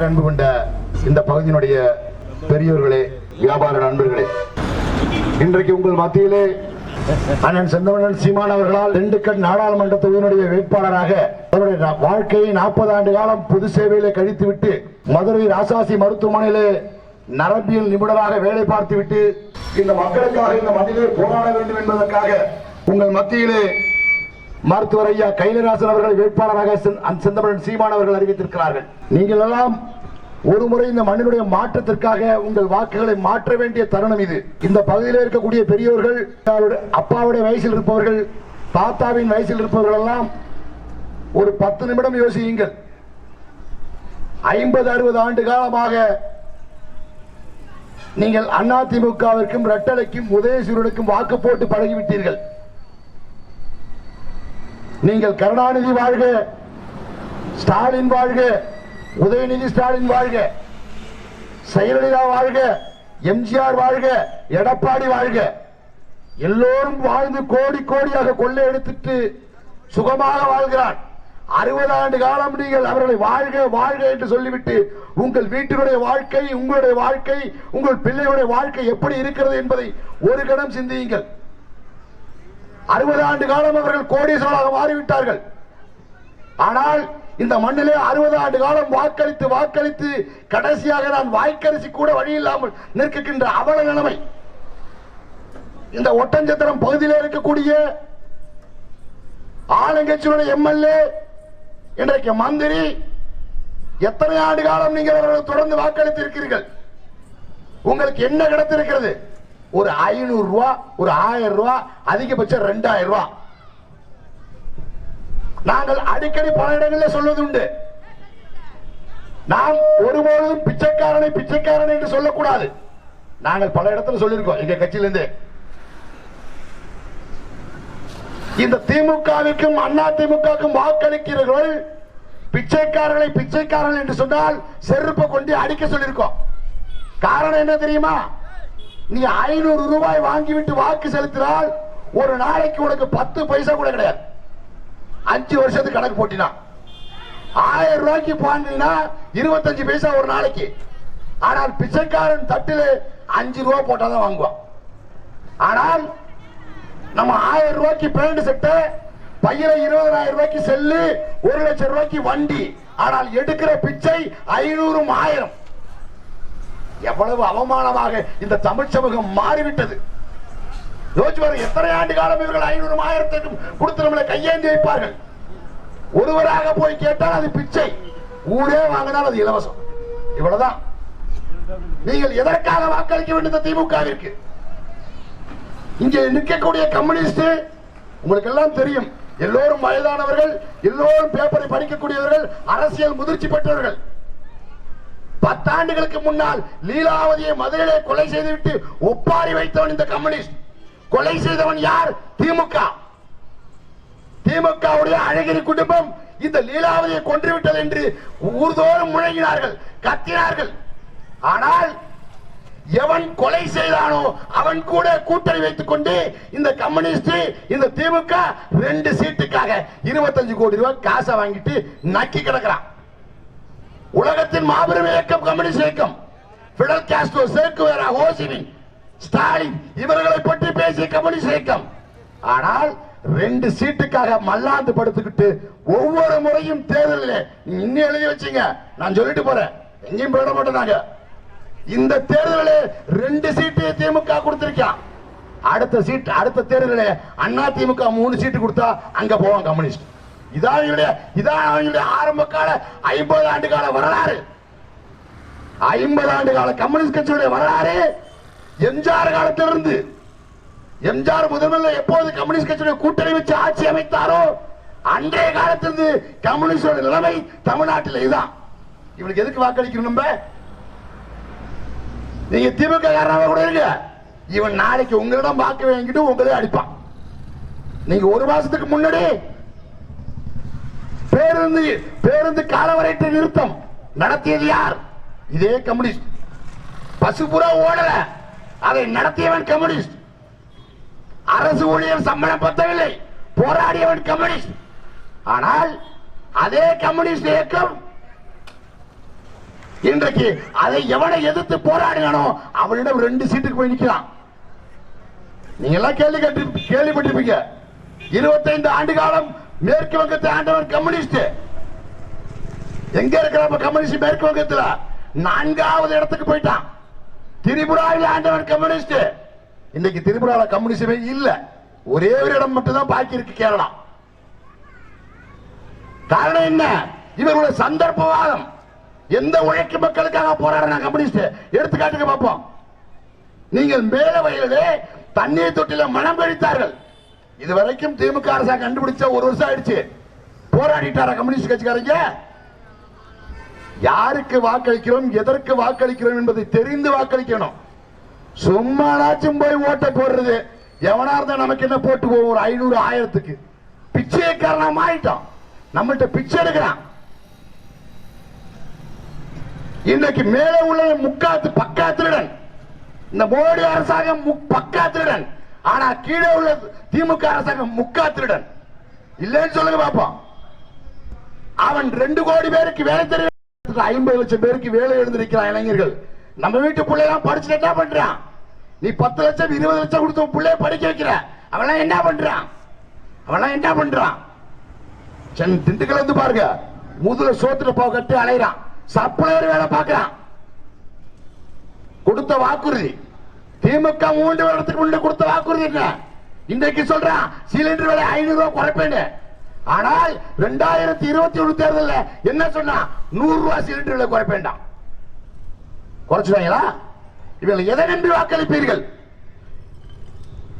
பேரன்பு கொண்ட இந்த பகுதியினுடைய பெரியோர்களே வியாபார நண்பர்களே இன்றைக்கு உங்கள் மத்தியிலே அண்ணன் செந்தமணன் சீமான் அவர்களால் திண்டுக்கல் நாடாளுமன்ற தொகுதியினுடைய வேட்பாளராக அவருடைய வாழ்க்கையை நாற்பது ஆண்டு காலம் பொது சேவையிலே கழித்துவிட்டு மதுரை ராசாசி மருத்துவமனையிலே நரம்பியல் நிபுணராக வேலை பார்த்துவிட்டு இந்த மக்களுக்காக இந்த மண்ணிலே போராட வேண்டும் என்பதற்காக உங்கள் மத்தியிலே மருத்துவர் ஐயா கைலராசன் அவர்கள் வேட்பாளராக செந்- செந்தமிழன் சீமான் அவர்கள் அறிவித்திருக்கிறார்கள். நீங்கள் எல்லாம் ஒரு முறை இந்த மண்ணினுடைய மாற்றத்திற்காக உங்கள் வாக்குகளை மாற்ற வேண்டிய தருணம் இது. இந்த பகுதியில் இருக்கக்கூடிய பெரியவர்கள் அப்பாவுடைய வயசில் இருப்பவர்கள் தாத்தாவின் வயசில் இருப்பவர்கள் எல்லாம் ஒரு பத்து நிமிடம் யோசியுங்கள். ஐம்பது அறுபது ஆண்டு காலமாக நீங்கள் அதிமுகவிற்கும் ரெட்டலைக்கும் உதயசூரனுக்கும் வாக்கு போட்டு பழகிவிட்டீர்கள். நீங்கள் கருணாநிதி வாழ்க ஸ்டாலின் வாழ்க உதயநிதி ஸ்டாலின் வாழ்க செயலலிதா வாழ்க எம்ஜிஆர் வாழ்க எடப்பாடி வாழ்க. எல்லோரும் வாழ்ந்து கோடி கோடியாக கொள்ளை எடுத்துட்டு சுகமாக வாழ்கிறான் அறுபது ஆண்டு காலம் நீங்கள் அவர்களை வாழ்க வாழ்க என்று சொல்லிவிட்டு உங்கள் வீட்டினுடைய வாழ்க்கை உங்களுடைய வாழ்க்கை உங்கள் பிள்ளையுடைய வாழ்க்கை எப்படி இருக்கிறது என்பதை ஒரு கணம் சிந்தியுங்கள். அறுபது ஆண்டு காலம் அவர்கள் கோடீஸ்வராக மாறிவிட்டார்கள். ஆனால் இந்த மண்ணிலே அறுபது ஆண்டு காலம் வாக்களித்து வாக்களித்து கடைசியாக நான் வாய்க்கரிசி கூட வழி இல்லாமல் நிற்கின்ற அவல நிலைமை. இந்த ஒட்டஞ்சத்திரம் பகுதியில் இருக்கக்கூடிய ஆளுங்கட்சியுடைய எம்எல்ஏ இன்றைக்கு மந்திரி எத்தனை ஆண்டு காலம் நீங்கள் அவர்கள் தொடர்ந்து வாக்களித்து இருக்கிறீர்கள் உங்களுக்கு என்ன கிடைத்திருக்கிறது? ஒரு ஐநூறு ரூபா ஒரு ஆயிரம் ரூபா அதிகபட்சம் ரெண்டாயிரம் ரூபாய் நாங்கள் அடிக்கடி பல இடங்களில் சொல்வது உண்டு நாம் ஒருபோதும் பிச்சைக்காரனை பிச்சைக்காரன் என்று சொல்லக்கூடாது. நாங்கள் பல இடத்துல சொல்லியிருக்கோம். எங்க கட்சியிலிருந்து. இந்த திமுகவிற்கும் அண்ணா திமுகவுக்கும் வாக்களிக்கிறவர்கள் பிச்சைக்காரர்களை பிச்சைக்காரர்கள் என்று சொன்னால் செருப்பை கொண்டு அடிக்க சொல்லியிருக்கோம். காரணம் என்ன தெரியுமா? நீ ஐநூறு ரூபாய் வாங்கிவிட்டு வாக்கு செலுத்தினால் ஒரு நாளைக்கு உனக்கு பத்து பைசா கூட கிடையாது. அஞ்சு வருஷத்துக்கு கணக்கு போட்டினா. ஆயிரம் ரூபாய்க்கு பாண்டினா இருபத்தஞ்சு பைசா ஒரு நாளைக்கு. ஆனால் பிச்சைக்காரன் தட்டில் அஞ்சு ரூபா போட்டாதான் வாங்குவான். ஆனால் நம்ம ஆயிரம் ரூபாய்க்கு பேண்ட் செட்டு பையில இருபதாயிரம் ரூபாய்க்கு செல்லு ஒரு லட்சம் ரூபாய்க்கு வண்டி. ஆனால் எடுக்கிற பிச்சை ஐநூறும் ஆயிரம். எவ்வளவு அவமானமாக இந்த தமிழ் சமூகம் மாறிவிட்டது. யோசிச்சு பாருங்க எத்தனை ஆண்டு காலம் இவர்கள் ஐநூறு ஆயிரத்துக்கும் கொடுத்து நம்மளை கையேந்தி வைப்பார்கள்? ஒருவராக போய் கேட்டால் அது பிச்சை. ஊரே வாங்கினால் அது இலவசம். இவ்வளவுதான். நீங்கள் எதற்காக வாக்களிக்க வேண்டும் இந்த திமுகவிற்கு? இங்கே நிற்கக்கூடிய கம்யூனிஸ்ட் உங்களுக்கு எல்லாம் தெரியும் எல்லோரும் வயதானவர்கள் எல்லோரும் பேப்பரை படிக்கக்கூடியவர்கள் அரசியல் முதிர்ச்சி பெற்றவர்கள். பத்தாண்டுகளுக்கு முன்னால் லீலாவதியை மதுரையிலே கொலை செய்துவிட்டு ஒப்பாரி வைத்தவன் இந்த கம்யூனிஸ்ட். கொலை செய்தவன் யார்? திமுக. திமுகவுடைய அழகிரி குடும்பம் இந்த லீலாவதியை கொன்றுவிட்டது என்று ஊர்தோறும் முழங்கினார்கள் கத்தினார்கள். ஆனால் எவன் கொலை செய்தானோ அவன் கூட கூட்டணி வைத்துக் கொண்டு இந்த கம்யூனிஸ்ட் இந்த திமுக ரெண்டு சீட்டுக்காக இருபத்தஞ்சு கோடி ரூபாய் காசை வாங்கிட்டு நக்கி கிடக்கிறான். உலகத்தின் மாபெரும் இயக்கம் கம்யூனிஸ்ட் இயக்கம். Fidel Castro Che Guevara Ho Chi Minh Stalin இவர்களை பற்றி பேசிய கம்யூனிஸ்ட் இயக்கம் ஆனால் ரெண்டு சீட்டுக்காக மல்லாந்து படுத்துக்கிட்டு ஒவ்வொரு முறையும் தேர்தலில் இன்னும் எழுதி வச்சுங்க. நான் சொல்லிட்டு போறேன். எங்கேயும் போயிட மாட்டோம் நாங்க. இந்த தேர்தலில் ரெண்டு சீட்டு திமுக கொடுத்திருக்கான் அடுத்த சீட் அடுத்த தேர்தலில் அண்ணா திமுக மூணு சீட்டு கொடுத்தா அங்க போவான் கம்யூனிஸ்ட். இதான் அவங்களுடைய இதான் அவங்களுடைய ஆரம்ப கால ஐம்பது ஆண்டு கால வரலாறு. ஐம்பது ஆண்டு கால கம்யூனிஸ்ட் கட்சியுடைய வரலாறு. எம்ஜிஆர் காலத்திலிருந்து எம்ஜிஆர் முதல்ல எப்போது கம்யூனிஸ்ட் கட்சியுடைய கூட்டணி வச்சு ஆட்சி அமைத்தாரோ அன்றைய காலத்திலிருந்து கம்யூனிஸ்டோட நிலைமை தமிழ்நாட்டில் இதுதான். இவனுக்கு எதுக்கு வாக்களிக்கணும் நம்ம நீங்க திமுக காரணமாக கூட இருங்க. இவன் நாளைக்கு உங்களிடம் வாக்கு வாங்கிட்டு உங்களே அடிப்பான். நீங்க ஒரு மாசத்துக்கு முன்னாடி பேருந்து பேருந்து காலவரையற்ற நிறுத்தம் நடத்தியது யார்? இதே கம்யூனிஸ்ட். பசுபுறா ஓடல. அதை நடத்தியவன் கம்யூனிஸ்ட். அரசு ஊழியர் சம்பளம் பத்தவில்லை போராடியவன் கம்யூனிஸ்ட். ஆனால் அதே கம்யூனிஸ்ட் இயக்கம் இன்றைக்கு அதை எவனை எதிர்த்து போராடினானோ அவனிடம் ரெண்டு சீட்டுக்கு போய் நிற்கலாம் நீங்க எல்லாம் கேள்வி கேட்டு கேள்விப்பட்டிருப்பீங்க. இருபத்தைந்து ஆண்டு காலம் மேற்கு வங்கத்தை ஆண்டவன் கம்யூனிஸ்ட். எங்க இருக்கிற கம்யூனிஸ்ட் மேற்கு வங்கத்தில்? நான்காவது இடத்துக்கு போயிட்டான். திரிபுராவில் ஆண்டவன் கம்யூனிஸ்ட். இன்னைக்கு திரிபுரால கம்யூனிஸ்டமே இல்ல. ஒரே ஒரு இடம் மட்டும்தான் பாக்கி இருக்கு கேரளா. காரணம் என்ன? இவர்களுடைய சந்தர்ப்பவாதம். எந்த உழைக்கு மக்களுக்காக போராடுற கம்யூனிஸ்ட்? எடுத்துக்காட்டுக்கு பார்ப்போம். நீங்கள் மேல வயலிலே தண்ணீர் தொட்டில மனம் கழித்தார்கள். இதுவரைக்கும் திமுக அரசாங்கம் கண்டுபிடிச்ச ஒரு வருஷம் ஆயிடுச்சு. போராடிட்டாரா கம்யூனிஸ்ட் கட்சிக்காரங்க? யாருக்கு வாக்களிக்கிறோம் எதற்கு வாக்களிக்கிறோம் என்பதை தெரிந்து வாக்களிக்கணும். சும்மாச்சும் போய் ஓட்டை போடுறது. எவனா இருந்தா நமக்கு என்ன போட்டு போவோம் ஒரு ஐநூறு ஆயிரத்துக்கு. பிச்சைக்காரனா ஆயிட்டோம் நம்மள்ட்ட பிச்சை எடுக்கிறான். இன்னைக்கு மேலே உள்ள முக்காத்து பக்கா திருடன் இந்த மோடி அரசாங்கம் பக்கா திருடன் ஆனா கீழே உள்ள திமுக அரசாங்கம் முக்கா திருடன் இல்லைன்னு சொல்லுங்க பாப்போம். அவன் ரெண்டு கோடி பேருக்கு வேலை தெரியும் ஐம்பது லட்சம் பேருக்கு வேலை எழுந்திருக்கிறான் இளைஞர்கள். நம்ம வீட்டு பிள்ளைலாம் படிச்சுட்டு என்ன பண்றான்? நீ பத்து லட்சம் இருபது லட்சம் கொடுத்து பிள்ளைய படிக்க வைக்கிற. அவன் என்ன பண்றான்? அவன் என்ன பண்றான்? சென்னை திண்டுக்கல் வந்து பாருங்க. முதல சோத்துல போக கட்டி அலைறான் சப்ளையர் வேலை பாக்குறான் கொடுத்த வாக்குறுதி. திமுக மூன்று வருடத்துக்கு முன்னாடி கொடுத்த வாக்குறுதி என்ன? இன்றைக்கு சொல்றான் சிலிண்டர் விலை ஐநூறு ரூபாய் குறைப்பேன்னு. ஆனால் ரெண்டாயிரத்தி இருபத்தி ஒண்ணு தேர்தல்ல என்ன சொன்னா? நூறு ரூபாய் சிலிண்டர் விலை குறைப்பேண்டாம் குறைச்சிருவாங்களா இவர்கள் எதை நம்பி வாக்களிப்பீர்கள்?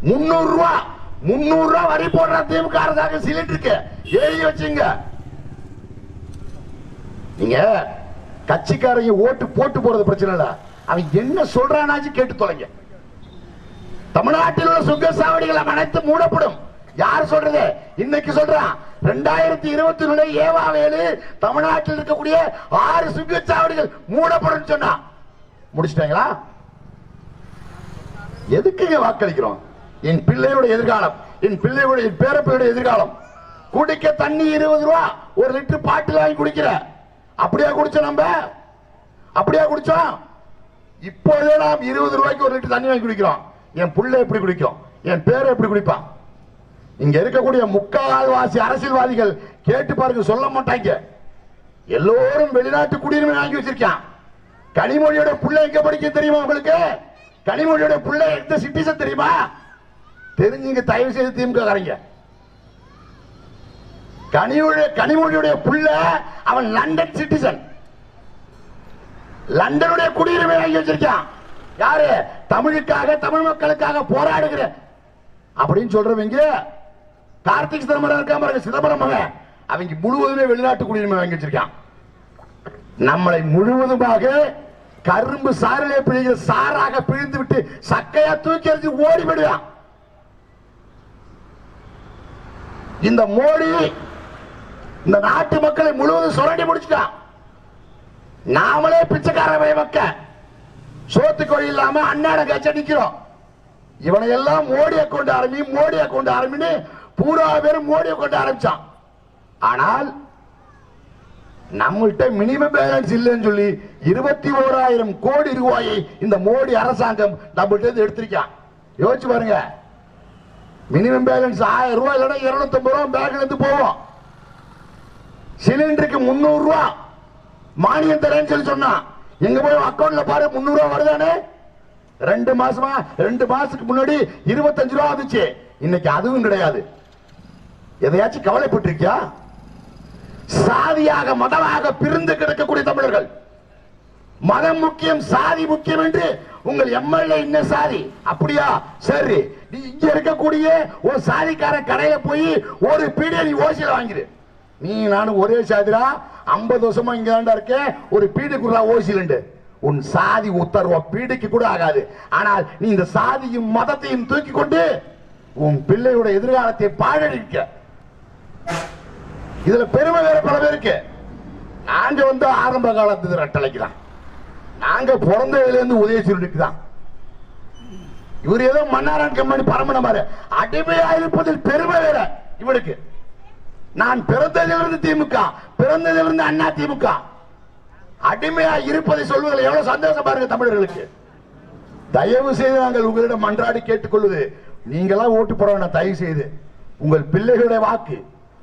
முன்னூறு ரூபாய் முன்னூறு ரூபாய் வரி போடுற திமுக அரசாங்கம் சிலிண்டருக்கு எழுதி வச்சுங்க. நீங்க கட்சிக்காரங்க ஓட்டு போட்டு போறது பிரச்சனை இல்ல. அவன் என்ன சொல்றானாச்சு கேட்டு தொலைங்க. தமிழ்நாட்டில் உள்ள சுங்க சாவடிகள் அனைத்து மூடப்படும். யார் சொல்றது? இன்னைக்கு சொல்றான். ரெண்டாயிரத்தி இருபத்தி ஒண்ணு ஏவாவேலு தமிழ்நாட்டில் இருக்கக்கூடிய ஆறு சுங்கச்சாவடிகள் மூடப்படும் சொன்னா முடிச்சிட்டாங்களா? எதுக்குங்க வாக்களிக்கிறோம்? என் பிள்ளையோட எதிர்காலம் என் பிள்ளையோட என் பேரப்பிள்ளையோட எதிர்காலம். குடிக்க தண்ணி இருபது ரூபா ஒரு லிட்டர் பாட்டில் வாங்கி குடிக்கிற. அப்படியா குடிச்சோம் நம்ம? அப்படியா குடிச்சோம்? இப்போதே நாம் இருபது ரூபாய்க்கு ஒரு லிட்டர் தண்ணி வாங்கி குடிக்கிறோம். என் பிள்ளை எப்படி குடிக்கும்? என் பேரை எப்படி குடிப்பான்? இங்க இருக்கக்கூடிய முக்கால்வாசி அரசியல்வாதிகள் கேட்டு பாருங்க சொல்ல மாட்டாங்க. எல்லோரும் வெளிநாட்டு குடியுரிமை வாங்கி வச்சிருக்கான். கனிமொழியோட புள்ள எங்க படிக்க தெரியுமா உங்களுக்கு? கனிமொழியோட புள்ள எந்த சிட்டிசன் தெரியுமா? தெரிஞ்சுங்க தயவு செய்து திமுக காரங்க. கனிமொழி கனிமொழியுடைய புள்ள அவன் லண்டன் சிட்டிசன் லண்டனுடைய குடியுரிமை வாங்கி வச்சிருக்கான். யாரு? தமிழுக்காக தமிழ் மக்களுக்காக போராடுகிற. அப்படின்னு சொல்றவங்க கார்த்திக் சிதம்பரம் இருக்கா பாருங்க சிதம்பரம் மகன். அவங்க முழுவதுமே வெளிநாட்டு குடியுரிமை வாங்கி வச்சிருக்கான். நம்மளை முழுவதுமாக கரும்பு சாரிலே பிழிகிற சாராக பிழிந்து விட்டு சக்கையா தூக்கி எறிஞ்சு ஓடி விடுவான் இந்த மோடி இந்த நாட்டு மக்களை முழுவதும் சுரண்டி முடிச்சுட்டான். நாமளே பிச்சைக்கார மக்க சோத்து கோழி இல்லாம அண்ணாட கச்ச நிக்கிறோம் இவனை எல்லாம் மோடியை கொண்டு ஆரம்பி மோடியை கொண்டு ஆரம்பின்னு பூரா பேரும் மோடியை கொண்டு ஆரம்பிச்சான். ஆனால் நம்மள்கிட்ட மினிமம் பேலன்ஸ் இல்லைன்னு சொல்லி இருபத்தி ஓராயிரம் கோடி ரூபாயை இந்த மோடி அரசாங்கம் நம்மள்கிட்ட எடுத்திருக்கான். யோசிச்சு பாருங்க. மினிமம் பேலன்ஸ் ஆயிரம் ரூபாய் இல்லைன்னா இருநூத்தம்பது ரூபா ரூபாய் பேங்க்ல இருந்து போவோம் சிலிண்டருக்கு முந்நூறு ரூபா. மானியம் தரேன்னு சொல்லி சொன்னான். எங்க போய் அக்கௌண்ட்ல பாரு முந்நூறு ரூபா வருதானே ரெண்டு மாசமா ரெண்டு மாசத்துக்கு முன்னாடி இருபத்தஞ்சு ரூபா வந்துச்சு. இன்னைக்கு அதுவும் கிடையாது. எதையாச்சும் கவலைப்பட்டிருக்கியா? சாதியாக மதமாக பிரிந்து கிடக்கக்கூடிய தமிழர்கள். மதம் முக்கியம் சாதி முக்கியம் என்று உங்கள் எம்எல்ஏ என்ன சாதி. அப்படியா? சரி. நீ இங்க இருக்கக்கூடிய ஒரு சாதிக்கார கடையில போய் ஒரு பீடியை நீ ஓசியில வாங்கிடு நீ நானும் ஒரே சாதிரா ஐம்பது வருஷமா இங்க தான்டா இருக்கேன். ஒரு பீடிக்குள்ளா உண்டு உன் சாதி உத்தரவ பீடிக்கு கூட ஆகாது. ஆனால் நீ இந்த சாதியும் மதத்தையும் தூக்கி கொண்டு உன் பிள்ளையோட எதிர்காலத்தை பாழடிக்க. இதுல பெருமை வேற பல பேருக்கு நாங்க வந்து ஆரம்ப காலத்து ரெட்டலைக்கு தான் நாங்க பிறந்ததுல இருந்து உதயசூரியனுக்கு தான் இவர் ஏதோ மன்னாரன் கம்பெனி பரம்பரை மாதிரி. அடிமையா இருப்பதில் பெருமை வேற இவனுக்கு. நான் பிறந்ததிலிருந்து திமுக பிறந்ததிலிருந்து அண்ணா திமுக. அடிமையா இருப்பதை சொல்வதில் எவ்வளவு சந்தோஷம் பாருங்க தமிழர்களுக்கு. தயவு செய்து நாங்கள் உங்களிடம் மன்றாடி கேட்டுக்கொள்வது நீங்களாம் ஓட்டு போட வேண்டாம் தயவு செய்து. உங்கள் பிள்ளைகளுடைய வாக்கு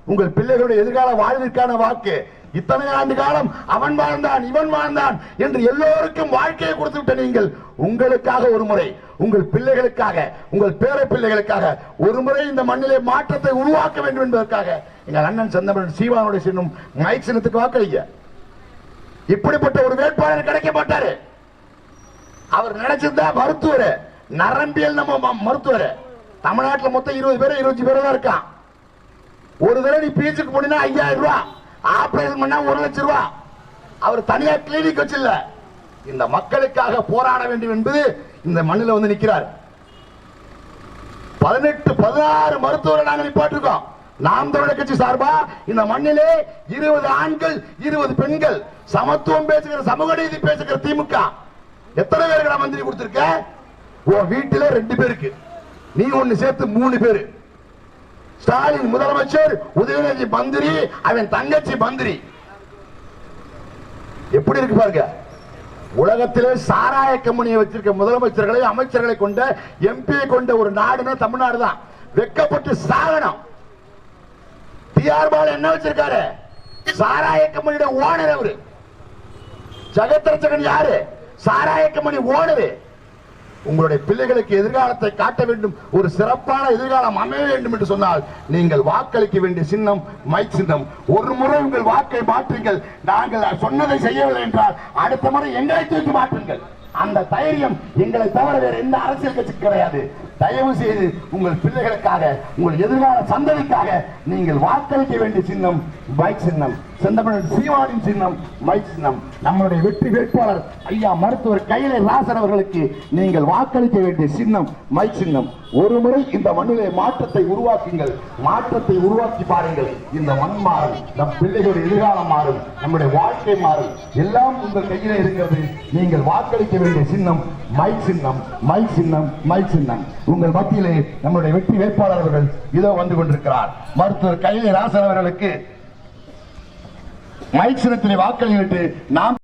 உங்கள் பிள்ளைகளுடைய எதிர்கால வாழ்விற்கான வாக்கு. இத்தனை ஆண்டு காலம் அவன் வாழ்ந்தான் இவன் வாழ்ந்தான் என்று எல்லோருக்கும் வாழ்க்கையை கொடுத்து விட்ட நீங்கள் உங்களுக்காக ஒரு முறை உங்கள் பிள்ளைகளுக்காக உங்கள் பேர பிள்ளைகளுக்காக ஒரு முறை இந்த மண்ணிலே மாற்றத்தை உருவாக்க வேண்டும் என்பதற்காக எங்கள் அண்ணன் செந்தமிழன் சீவானுடைய சின்னம் மைக் சின்னத்துக்கு வாக்களிங்க இப்படிப்பட்ட ஒரு வேட்பாளர் கிடைக்க மாட்டாரு. அவர் நினைச்சிருந்தா மருத்துவர் நரம்பியல் நம்ம மருத்துவர். தமிழ்நாட்டில் மொத்தம் இருபது பேர் இருபத்தி பேர் தான் இருக்கான். ஒரு தடவை நீ பீச்சுக்கு போனீங்கன்னா ஐயாயிரம் ரூபா ஆபரேஷன் பண்ணா ஒரு லட்சம் ரூபா. அவர் தனியா கிளினிக் வச்சில்ல. இந்த மக்களுக்காக போராட வேண்டும் என்பது இந்த மண்ணில் வந்து நிற்கிறார் பதினெட்டு பதினாறு மருத்துவரை நாங்கள் நிப்பாட்டிருக்கோம். நாம் தமிழர் கட்சி சார்பா இந்த மண்ணிலே இருபது ஆண்கள் இருபது பெண்கள் சமத்துவம் பேசுகிற சமூக நீதி பேசுகிற திமுக. எத்தனை பேருக்கு நான் மந்திரி கொடுத்திருக்க உன் வீட்டில ரெண்டு பேருக்கு. நீ ஒன்னு சேர்த்து மூணு பேரு. ஸ்டாலின் முதலமைச்சர் உதயநிதி மந்திரி அவன் தங்கச்சி மந்திரி. எப்படி இருக்கு பாருங்க. உலகத்திலே சாராய கம்பெனியை வச்சிருக்க முதலமைச்சர்களை அமைச்சர்களை கொண்ட எம்பியை கொண்ட ஒரு நாடுனா தமிழ்நாடு தான். வெக்கப்பட்டு சாகனம் டிஆர் பால் என்ன வச்சிருக்காரு? சாராய கம்பெனியோட ஓனர் அவரு. ஜெகத்ரட்சகன் யாரு? சாராய கம்பெனி ஓனரு உங்களுடைய பிள்ளைகளுக்கு எதிர்காலத்தை காட்ட வேண்டும். ஒரு சிறப்பான எதிர்காலம் அமைய வேண்டும் என்று சொன்னால் நீங்கள் வாக்களிக்க வேண்டிய சின்னம் மை சின்னம். ஒரு முறை உங்கள் வாக்கை மாற்றுங்கள். நாங்கள் சொன்னதை செய்யவில்லை என்றால் அடுத்த முறை எங்களை தூக்கி மாற்றுங்கள். அந்த தைரியம் எங்களை தவிர வேற எந்த அரசியல் கட்சி கிடையாது. தயவு செய்து உங்கள் பிள்ளைகளுக்காக உங்கள் எதிர்கால சந்ததிக்காக நீங்கள் வாக்களிக்க வேண்டிய சின்னம் பைக் சின்னம். செந்தமிழன் சீமானின் சின்னம் பைக் சின்னம். நம்மளுடைய வெற்றி வேட்பாளர் ஐயா மருத்துவர் கையிலே ராசன் அவர்களுக்கு நீங்கள் வாக்களிக்க வேண்டிய சின்னம் மைக் சின்னம். ஒரு முறை இந்த மண்ணிலே மாற்றத்தை உருவாக்குங்கள். மாற்றத்தை உருவாக்கி பாருங்கள். இந்த மண் மாறும். நம் பிள்ளைகளுடைய எதிர்காலம் மாறும். நம்முடைய வாழ்க்கை மாறும். எல்லாம் உங்கள் கையிலே இருக்கிறது. நீங்கள் வாக்களிக்க வேண்டிய சின்னம் மைக் சின்னம். மைக் சின்னம் மைக் சின்னம். உங்கள் மத்தியிலே நம்முடைய வெற்றி வேட்பாளர் அவர்கள் இதோ வந்து கொண்டிருக்கிறார். மருத்துவர் கையிலே ராசன் அவர்களுக்கு மைக் சின்னத்திலே வாக்களித்து நாம்